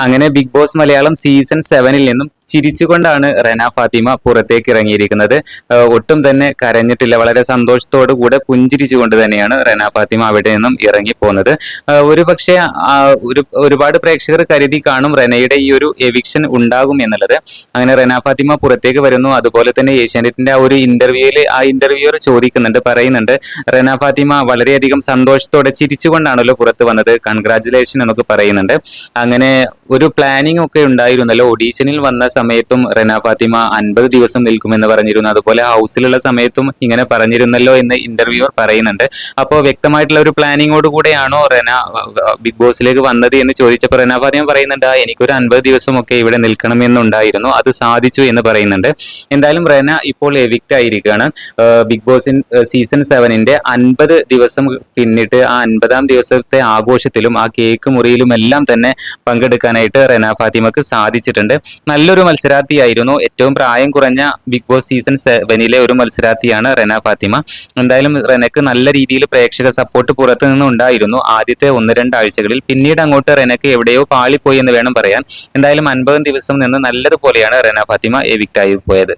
അങ്ങനെ big boss Malayalam season സെവനിൽ നിന്നും ചിരിച്ചുകൊണ്ടാണ് റെന ഫാത്തിമ പുറത്തേക്ക് ഇറങ്ങിയിരിക്കുന്നത് ഒട്ടും തന്നെ കരഞ്ഞിട്ടില്ല. വളരെ സന്തോഷത്തോടു കൂടെ പുഞ്ചിരിച്ചുകൊണ്ട് തന്നെയാണ് റെന ഫാത്തിമ അവിടെ നിന്നും ഇറങ്ങി പോകുന്നത് ഒരു പക്ഷേ ഒരു ഒരുപാട് പ്രേക്ഷകർ കരുതി കാണും റെനയുടെ ഈ ഒരു എവിക്ഷൻ ഉണ്ടാകും എന്നുള്ളത്. അങ്ങനെ റെന ഫാത്തിമ പുറത്തേക്ക് വരുന്നു. അതുപോലെ തന്നെ ഏഷ്യാനെറ്റിന്റെ ആ ഒരു ഇന്റർവ്യൂവിൽ ആ ഇന്റർവ്യൂവർ ചോദിക്കുന്നുണ്ട് പറയുന്നുണ്ട് റെന ഫാത്തിമ വളരെയധികം സന്തോഷത്തോടെ ചിരിച്ചുകൊണ്ടാണല്ലോ പുറത്ത് വന്നത്. കൺഗ്രാചുലേഷൻ എന്നൊക്കെ പറയുന്നുണ്ട്. അങ്ങനെ ഒരു പ്ലാനിങ് ഒക്കെ ഉണ്ടായിരുന്നല്ലോ. ഓഡീഷനിൽ വന്ന സമയത്തും റെന ഫാത്തിമ അൻപത് ദിവസം നിൽക്കുമെന്ന് പറഞ്ഞിരുന്നു. അതുപോലെ ഹൗസിലുള്ള സമയത്തും ഇങ്ങനെ പറഞ്ഞിരുന്നല്ലോ എന്ന് ഇന്റർവ്യൂവർ പറയുന്നുണ്ട്. അപ്പോൾ വ്യക്തമായിട്ടുള്ള ഒരു പ്ലാനിങ്ങോട് കൂടെയാണോ റെന ബിഗ് ബോസിലേക്ക് വന്നത് എന്ന് ചോദിച്ചപ്പോൾ റെന ഫാത്തിമ പറയുന്നുണ്ട് "ആ, എനിക്കൊരു അൻപത് ദിവസമൊക്കെ ഇവിടെ നിൽക്കണമെന്നുണ്ടായിരുന്നു. അത് സാധിച്ചു എന്ന് പറയുന്നുണ്ട്. എന്തായാലും റെന ഇപ്പോൾ എവിക്റ്റ് ആയിരിക്കുകയാണ്. ബിഗ് ബോസിൻ സീസൺ സെവനിന്റെ അൻപത് ദിവസം പിന്നിട്ട് ആ അൻപതാം ദിവസത്തെ ആഘോഷത്തിലും ആ കേക്ക് മുറിയിലും എല്ലാം തന്നെ പങ്കെടുക്കാനായിട്ട് റെന ഫാത്തിമക്ക് സാധിച്ചിട്ടുണ്ട്. നല്ലൊരു മത്സരാർത്ഥിയായിരുന്നു. ഏറ്റവും പ്രായം കുറഞ്ഞ ബിഗ് ബോസ് സീസൺ സെവനിലെ ഒരു മത്സരാർത്ഥിയാണ് റെന ഫാത്തിമ. എന്തായാലും റെനക്ക് നല്ല രീതിയിൽ പ്രേക്ഷക സപ്പോർട്ട് പുറത്തു നിന്നുണ്ടായിരുന്നു ആദ്യത്തെ ഒന്ന് രണ്ടാഴ്ചകളിൽ പിന്നീട് അങ്ങോട്ട് റെനക്ക് എവിടെയോ പാളിപ്പോയി എന്ന് വേണം പറയാൻ. എന്തായാലും അൻപത് ദിവസം നിന്ന് നല്ലതുപോലെയാണ് റെന ഫാത്തിമ എവിക്റ്റായി പോയത്.